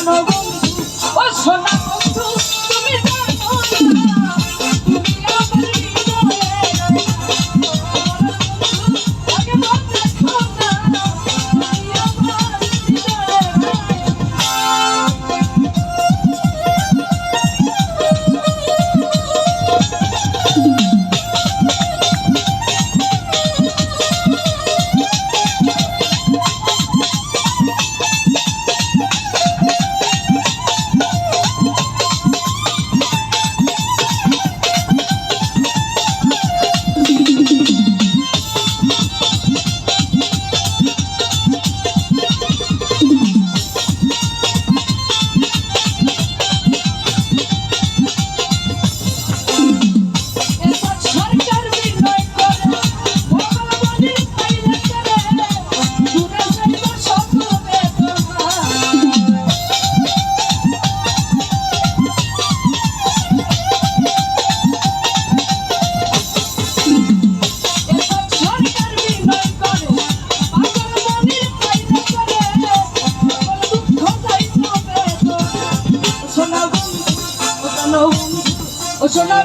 জানো বন্ধু ও সোনা ও সোনা